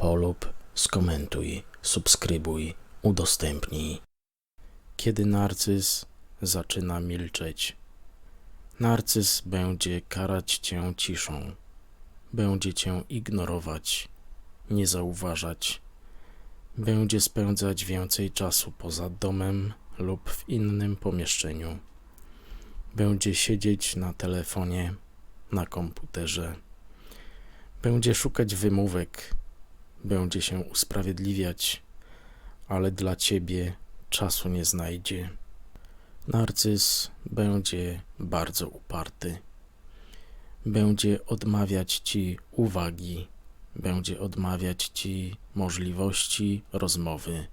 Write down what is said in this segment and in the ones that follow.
polub, skomentuj, subskrybuj, udostępnij. Kiedy narcyz zaczyna milczeć, narcyz będzie karać cię ciszą, będzie cię ignorować, nie zauważać, będzie spędzać więcej czasu poza domem lub w innym pomieszczeniu. Będzie siedzieć na telefonie, na komputerze. Będzie szukać wymówek, będzie się usprawiedliwiać, ale dla ciebie czasu nie znajdzie. Narcyz będzie bardzo uparty. Będzie odmawiać ci uwagi, będzie odmawiać ci możliwości rozmowy.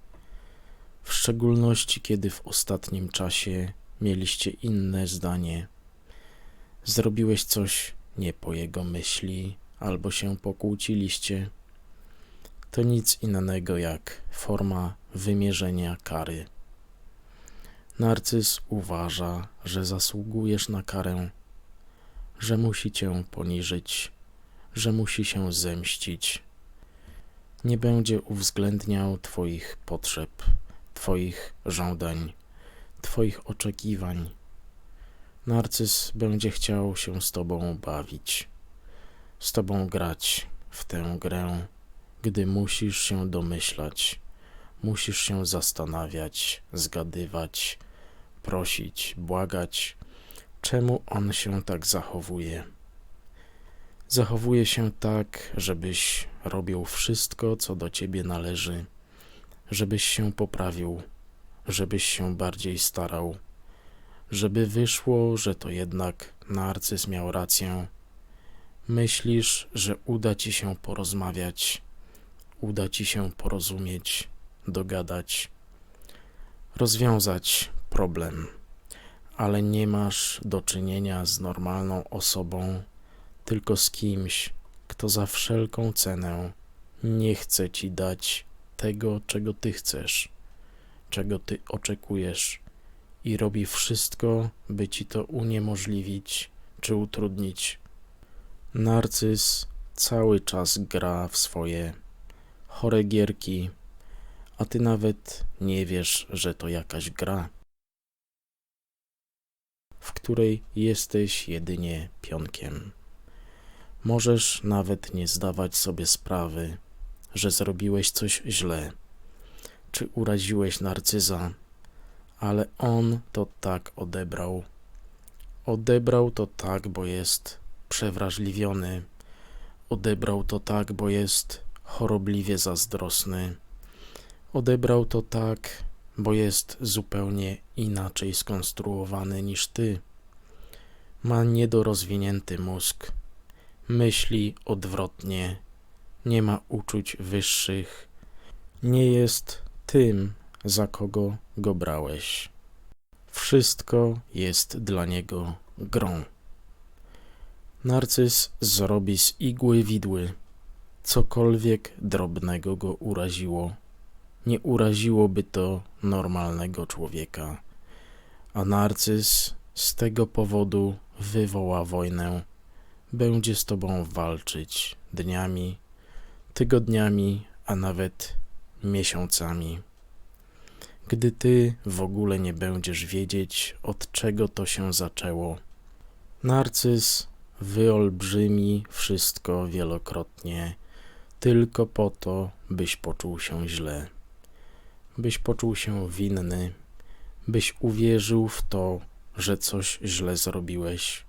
W szczególności, kiedy w ostatnim czasie mieliście inne zdanie. Zrobiłeś coś nie po jego myśli, albo się pokłóciliście. To nic innego jak forma wymierzenia kary. Narcyz uważa, że zasługujesz na karę, że musi cię poniżyć, że musi się zemścić. Nie będzie uwzględniał Twoich potrzeb, Twoich żądań, Twoich oczekiwań. Narcyz będzie chciał się z Tobą bawić, z Tobą grać w tę grę, gdy musisz się domyślać, musisz się zastanawiać, zgadywać, prosić, błagać, czemu on się tak zachowuje. Zachowuje się tak, żebyś robił wszystko, co do ciebie należy, żebyś się poprawił, żebyś się bardziej starał, żeby wyszło, że to jednak narcyz miał rację. Myślisz, że uda ci się porozmawiać, uda ci się porozumieć, dogadać, rozwiązać problem, ale nie masz do czynienia z normalną osobą, tylko z kimś, kto za wszelką cenę nie chce ci dać tego, czego ty chcesz, czego ty oczekujesz i robi wszystko, by ci to uniemożliwić czy utrudnić. Narcyz cały czas gra w swoje chore gierki, a ty nawet nie wiesz, że to jakaś gra, w której jesteś jedynie pionkiem. Możesz nawet nie zdawać sobie sprawy, że zrobiłeś coś źle, czy uraziłeś narcyza, ale on to tak odebrał. Odebrał to tak, bo jest przewrażliwiony. Odebrał to tak, bo jest chorobliwie zazdrosny. Odebrał to tak, bo jest zupełnie inaczej skonstruowany niż ty. Ma niedorozwinięty mózg, myśli odwrotnie, nie ma uczuć wyższych, nie jest tym, za kogo go brałeś. Wszystko jest dla niego grą. Narcyz zrobi z igły widły, cokolwiek drobnego go uraziło. Nie uraziłoby to normalnego człowieka, a narcyz z tego powodu wywoła wojnę. Będzie z tobą walczyć dniami, tygodniami, a nawet miesiącami. Gdy ty w ogóle nie będziesz wiedzieć, od czego to się zaczęło. Narcyz wyolbrzymi wszystko wielokrotnie, tylko po to, byś poczuł się źle, byś poczuł się winny, byś uwierzył w to, że coś źle zrobiłeś,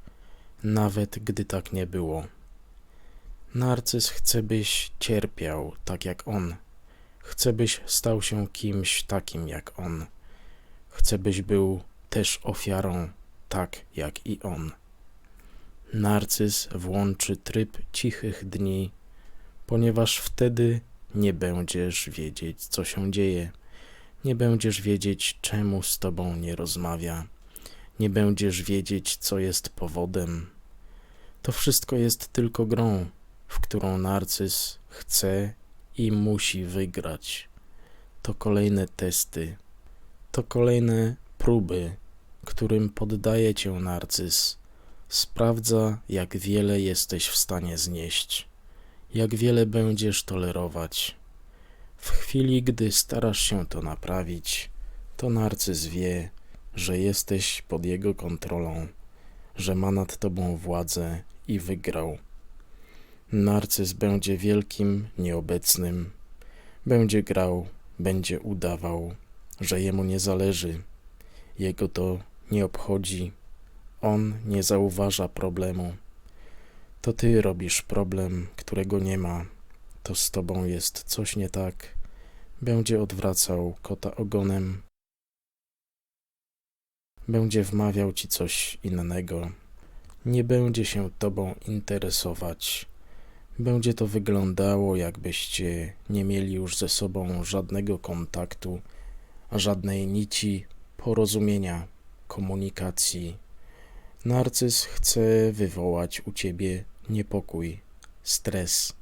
nawet gdy tak nie było. Narcyz chce, byś cierpiał tak jak on. Chce, byś stał się kimś takim jak on. Chce, byś był też ofiarą, tak jak i on. Narcyz włączy tryb cichych dni, ponieważ wtedy nie będziesz wiedzieć, co się dzieje. Nie będziesz wiedzieć, czemu z tobą nie rozmawia. Nie będziesz wiedzieć, co jest powodem. To wszystko jest tylko grą, w którą narcyz chce i musi wygrać. To kolejne testy, to kolejne próby, którym poddaje cię narcyz. Sprawdza, jak wiele jesteś w stanie znieść, jak wiele będziesz tolerować. W chwili, gdy starasz się to naprawić, to narcyz wie, że jesteś pod jego kontrolą, że ma nad tobą władzę i wygrał. Narcyz będzie wielkim, nieobecnym, będzie grał, będzie udawał, że jemu nie zależy, jego to nie obchodzi, on nie zauważa problemu. To ty robisz problem, którego nie ma, to z tobą jest coś nie tak, będzie odwracał kota ogonem, będzie wmawiał ci coś innego, nie będzie się tobą interesować. Będzie to wyglądało, jakbyście nie mieli już ze sobą żadnego kontaktu, żadnej nici porozumienia, komunikacji. Narcyz chce wywołać u ciebie niepokój, stres,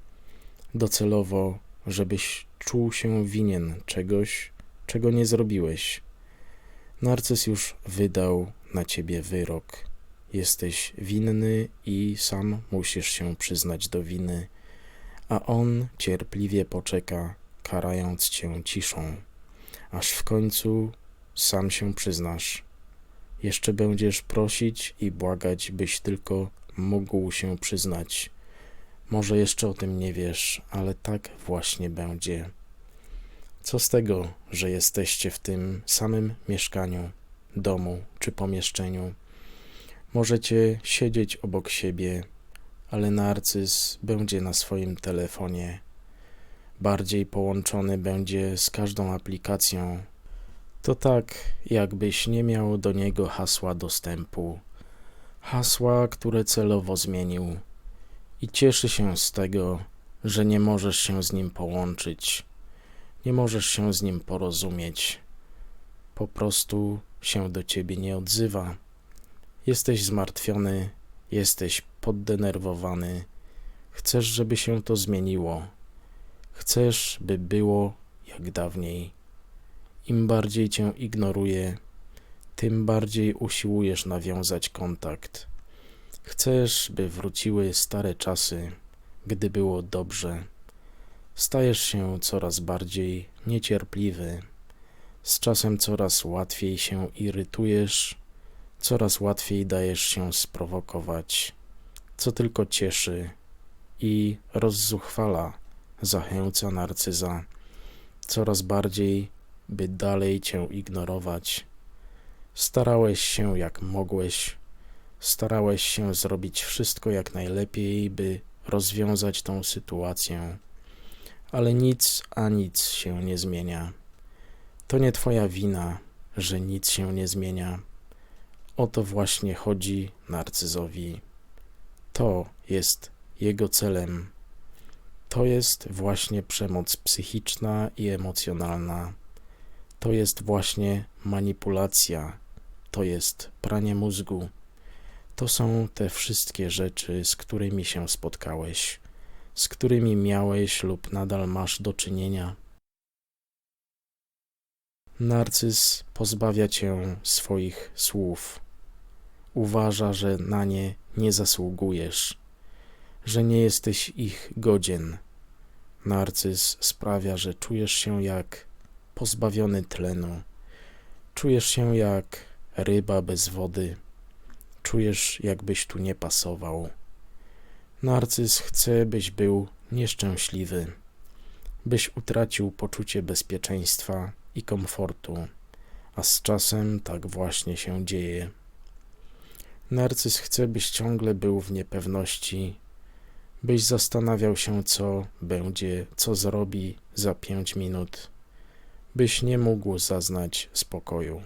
docelowo, żebyś czuł się winien czegoś, czego nie zrobiłeś. Narcyz już wydał na ciebie wyrok. Jesteś winny i sam musisz się przyznać do winy, a on cierpliwie poczeka, karając cię ciszą, aż w końcu sam się przyznasz. Jeszcze będziesz prosić i błagać, byś tylko mógł się przyznać. Może jeszcze o tym nie wiesz, ale tak właśnie będzie. Co z tego, że jesteście w tym samym mieszkaniu, domu czy pomieszczeniu? Możecie siedzieć obok siebie, ale narcyz będzie na swoim telefonie. Bardziej połączony będzie z każdą aplikacją. To tak, jakbyś nie miał do niego hasła dostępu. Hasła, które celowo zmienił. I cieszy się z tego, że nie możesz się z nim połączyć. Nie możesz się z nim porozumieć. Po prostu się do ciebie nie odzywa. Jesteś zmartwiony, jesteś poddenerwowany. Chcesz, żeby się to zmieniło. Chcesz, by było jak dawniej. Im bardziej cię ignoruje, tym bardziej usiłujesz nawiązać kontakt. Chcesz, by wróciły stare czasy, gdy było dobrze. Stajesz się coraz bardziej niecierpliwy. Z czasem coraz łatwiej się irytujesz coraz łatwiej dajesz się sprowokować, co tylko cieszy i rozzuchwala, zachęca narcyza coraz bardziej, by dalej cię ignorować. Starałeś się jak mogłeś, starałeś się zrobić wszystko jak najlepiej, by rozwiązać tą sytuację, ale nic a nic się nie zmienia. To nie twoja wina, że nic się nie zmienia. O to właśnie chodzi narcyzowi. To jest jego celem. To jest właśnie przemoc psychiczna i emocjonalna. To jest właśnie manipulacja. To jest pranie mózgu. To są te wszystkie rzeczy, z którymi się spotkałeś, z którymi miałeś lub nadal masz do czynienia. Narcyz pozbawia cię swoich słów uważa, że na nie nie zasługujesz, że nie jesteś ich godzien. Narcyz sprawia, że czujesz się jak pozbawiony tlenu, czujesz się jak ryba bez wody, czujesz, jakbyś tu nie pasował. Narcyz chce, byś był nieszczęśliwy, byś utracił poczucie bezpieczeństwa i komfortu, a z czasem tak właśnie się dzieje. Narcyz chce, byś ciągle był w niepewności, byś zastanawiał się, co będzie, co zrobi za pięć minut, byś nie mógł zaznać spokoju.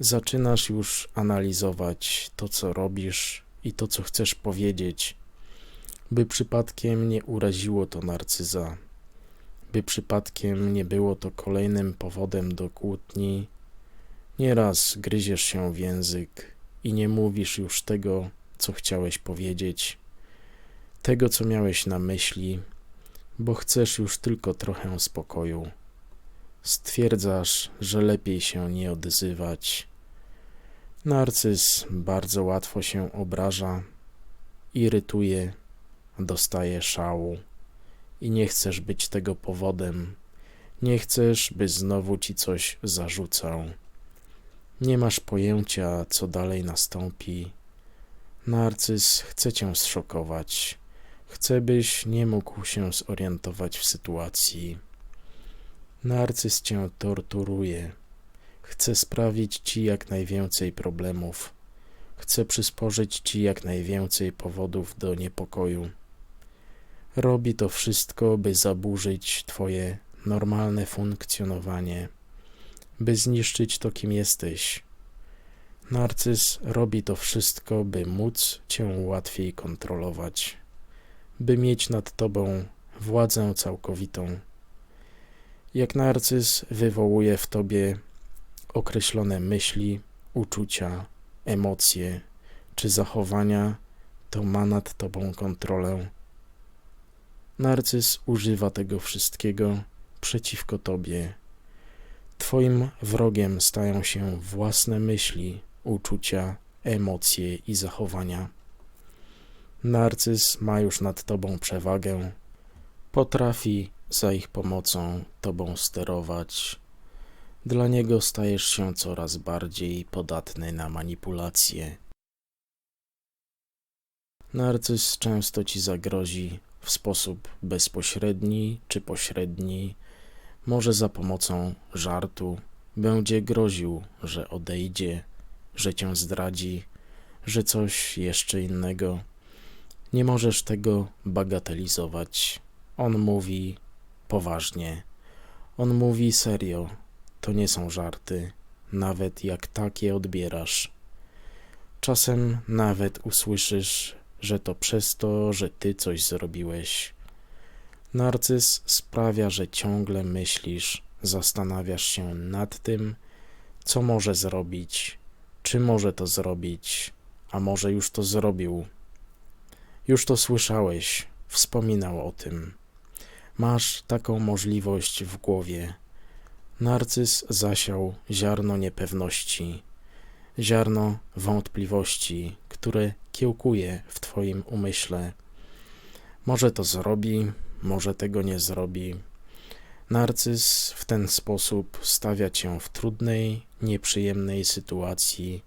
Zaczynasz już analizować to, co robisz i to, co chcesz powiedzieć. by przypadkiem nie uraziło to narcyza, by przypadkiem nie było to kolejnym powodem do kłótni. Nieraz gryziesz się w język i nie mówisz już tego, co chciałeś powiedzieć, tego, co miałeś na myśli, bo chcesz już tylko trochę spokoju. Stwierdzasz, że lepiej się nie odzywać. Narcyz bardzo łatwo się obraża, irytuje, dostaje szału i nie chcesz być tego powodem. Nie chcesz, by znowu ci coś zarzucał. Nie masz pojęcia, co dalej nastąpi. Narcyz chce cię zszokować. Chce, byś nie mógł się zorientować w sytuacji. Narcyz cię torturuje. Chce sprawić ci jak najwięcej problemów. Chce przysporzyć ci jak najwięcej powodów do niepokoju. Robi to wszystko, by zaburzyć twoje normalne funkcjonowanie, by zniszczyć to, kim jesteś. Narcyz robi to wszystko, by móc cię łatwiej kontrolować, by mieć nad tobą władzę całkowitą. Jak narcyz wywołuje w tobie określone myśli, uczucia, emocje czy zachowania, to ma nad tobą kontrolę. Narcyz używa tego wszystkiego przeciwko tobie. Twoim wrogiem stają się własne myśli, uczucia, emocje i zachowania. Narcyz ma już nad tobą przewagę, potrafi za ich pomocą tobą sterować. Dla niego stajesz się coraz bardziej podatny na manipulacje. Narcyz często ci zagrozi w sposób bezpośredni czy pośredni, może za pomocą żartu, będzie groził, że odejdzie, że cię zdradzi, że coś jeszcze innego. Nie możesz tego bagatelizować. On mówi poważnie. On mówi serio. To nie są żarty, nawet jak takie odbierasz. Czasem nawet usłyszysz, że to przez to, że ty coś zrobiłeś. Narcyz sprawia, że ciągle myślisz, zastanawiasz się nad tym, co może zrobić, czy może to zrobić, a może już to zrobił. Już to słyszałeś, wspominał o tym. Masz taką możliwość w głowie. Narcyz zasiał ziarno niepewności, ziarno wątpliwości, które kiełkuje w Twoim umyśle. Może to zrobi, może tego nie zrobi. Narcyz w ten sposób stawia Cię w trudnej, nieprzyjemnej sytuacji,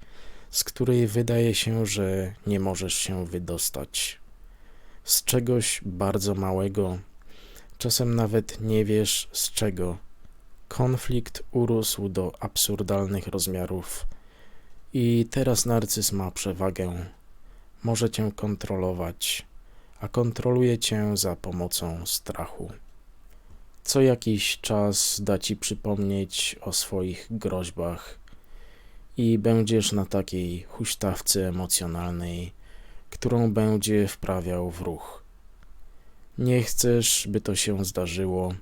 z której wydaje się, że nie możesz się wydostać. Z czegoś bardzo małego, czasem nawet nie wiesz z czego. Konflikt urósł do absurdalnych rozmiarów i teraz narcyz ma przewagę. Może cię kontrolować, a kontroluje cię za pomocą strachu. Co jakiś czas da ci przypomnieć o swoich groźbach i będziesz na takiej huśtawce emocjonalnej, którą będzie wprawiał w ruch. Nie chcesz, by to się zdarzyło,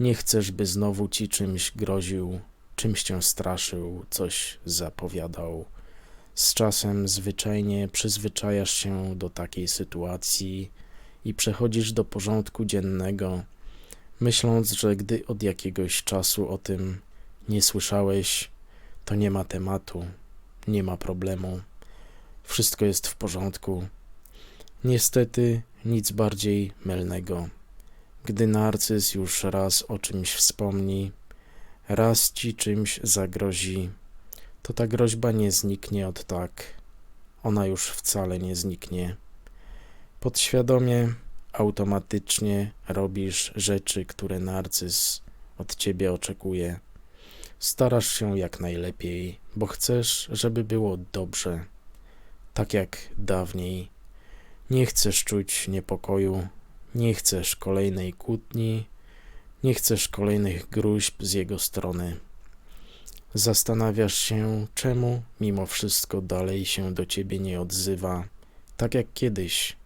nie chcesz, by znowu ci czymś groził, czymś cię straszył, coś zapowiadał. Z czasem zwyczajnie przyzwyczajasz się do takiej sytuacji i przechodzisz do porządku dziennego, myśląc, że gdy od jakiegoś czasu o tym nie słyszałeś, to nie ma tematu, nie ma problemu, wszystko jest w porządku. Niestety nic bardziej mylnego. Gdy narcyz już raz o czymś wspomni, raz ci czymś zagrozi, to ta groźba nie zniknie od tak. Ona już wcale nie zniknie. Podświadomie, automatycznie robisz rzeczy, które narcyz od ciebie oczekuje. Starasz się jak najlepiej, bo chcesz, żeby było dobrze, tak jak dawniej. Nie chcesz czuć niepokoju, nie chcesz kolejnej kłótni, nie chcesz kolejnych gruźb z jego strony. Zastanawiasz się, czemu mimo wszystko dalej się do ciebie nie odzywa, tak jak kiedyś.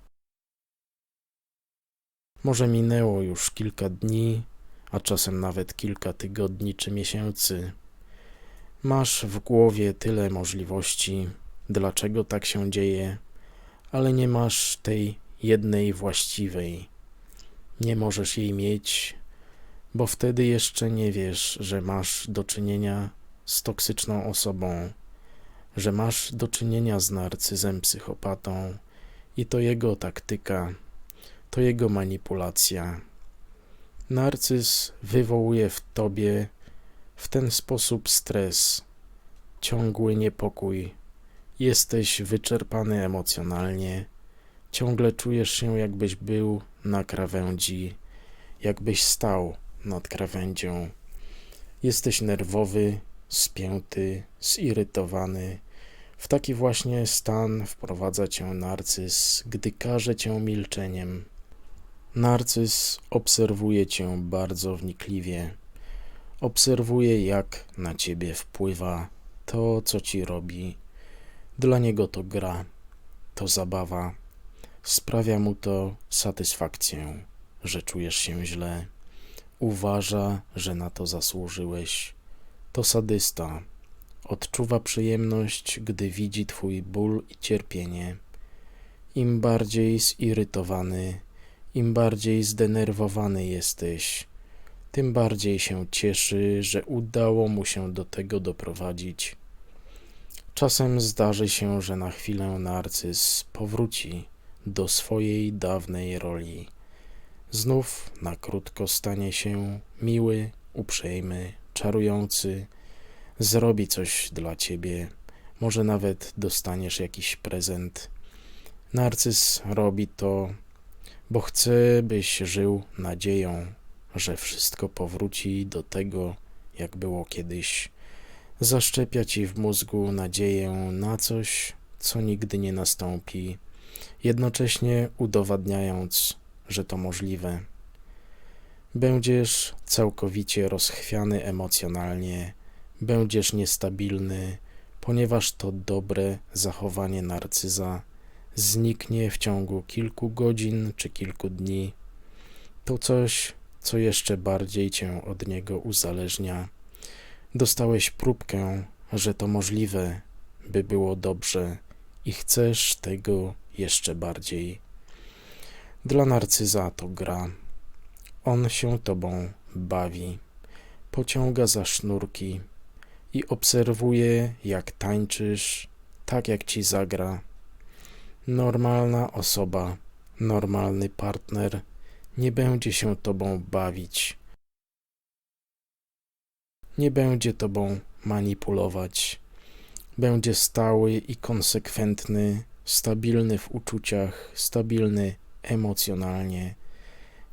Może minęło już kilka dni, a czasem nawet kilka tygodni czy miesięcy. Masz w głowie tyle możliwości, dlaczego tak się dzieje, ale nie masz tej jednej właściwej. Nie możesz jej mieć, bo wtedy jeszcze nie wiesz, że masz do czynienia z toksyczną osobą, że masz do czynienia z narcyzem psychopatą i to jego taktyka, to jego manipulacja. Narcyz wywołuje w tobie w ten sposób stres, ciągły niepokój. Jesteś wyczerpany emocjonalnie, ciągle czujesz się, jakbyś był na krawędzi, jakbyś stał nad krawędzią. Jesteś nerwowy, spięty, zirytowany. W taki właśnie stan wprowadza cię narcyz, gdy każe cię milczeniem. Narcyz obserwuje cię bardzo wnikliwie. Obserwuje, jak na ciebie wpływa to, co ci robi. Dla niego to gra, to zabawa. Sprawia mu to satysfakcję, że czujesz się źle. Uważa, że na to zasłużyłeś. To sadysta. Odczuwa przyjemność, gdy widzi twój ból i cierpienie. Im bardziej zirytowany, im bardziej zdenerwowany jesteś, tym bardziej się cieszy, że udało mu się do tego doprowadzić. Czasem zdarzy się, że na chwilę narcyz powróci do swojej dawnej roli. Znów na krótko stanie się miły, uprzejmy, czarujący, zrobi coś dla ciebie, może nawet dostaniesz jakiś prezent. Narcyz robi to, bo chce, byś żył nadzieją, że wszystko powróci do tego, jak było kiedyś. Zaszczepia ci w mózgu nadzieję na coś, co nigdy nie nastąpi, jednocześnie udowadniając, że to możliwe. Będziesz całkowicie rozchwiany emocjonalnie, będziesz niestabilny, ponieważ to dobre zachowanie narcyza zniknie w ciągu kilku godzin czy kilku dni. To coś, co jeszcze bardziej cię od niego uzależnia. Dostałeś próbkę, że to możliwe, by było dobrze i chcesz tego jeszcze bardziej. Dla narcyza to gra. On się tobą bawi, pociąga za sznurki i obserwuje, jak tańczysz, tak jak ci zagra. Normalna osoba, normalny partner nie będzie się tobą bawić. Nie będzie tobą manipulować. Będzie stały i konsekwentny, stabilny w uczuciach, stabilny emocjonalnie.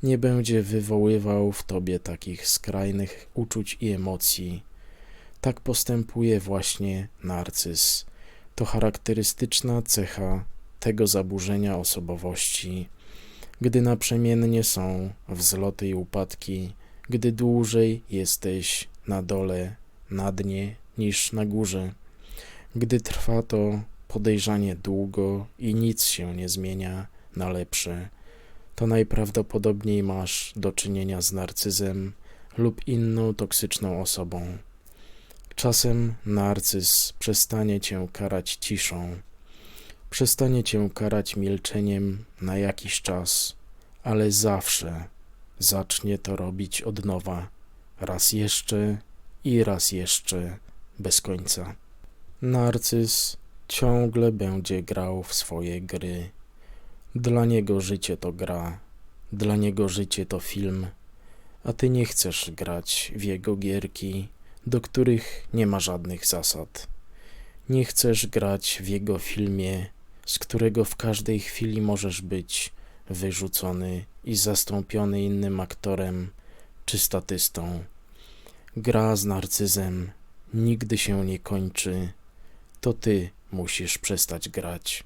Nie będzie wywoływał w tobie takich skrajnych uczuć i emocji. Tak postępuje właśnie narcyz. To charakterystyczna cecha tego zaburzenia osobowości, gdy naprzemiennie są wzloty i upadki, gdy dłużej jesteś na dole, na dnie niż na górze, gdy trwa to podejrzanie długo i nic się nie zmienia na lepsze, to najprawdopodobniej masz do czynienia z narcyzem lub inną toksyczną osobą. Czasem narcyz przestanie cię karać ciszą, przestanie cię karać milczeniem na jakiś czas, ale zawsze zacznie to robić od nowa, raz jeszcze i raz jeszcze, bez końca. Narcyz ciągle będzie grał w swoje gry. Dla niego życie to gra, dla niego życie to film, a ty nie chcesz grać w jego gierki, do których nie ma żadnych zasad. Nie chcesz grać w jego filmie, z którego w każdej chwili możesz być wyrzucony i zastąpiony innym aktorem czy statystą. Gra z narcyzem nigdy się nie kończy. To ty musisz przestać grać.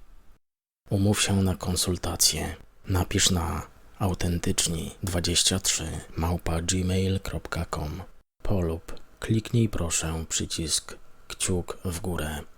Umów się na konsultację. Napisz na autentyczni23 małpa gmail.com polub kliknij proszę przycisk kciuk w górę.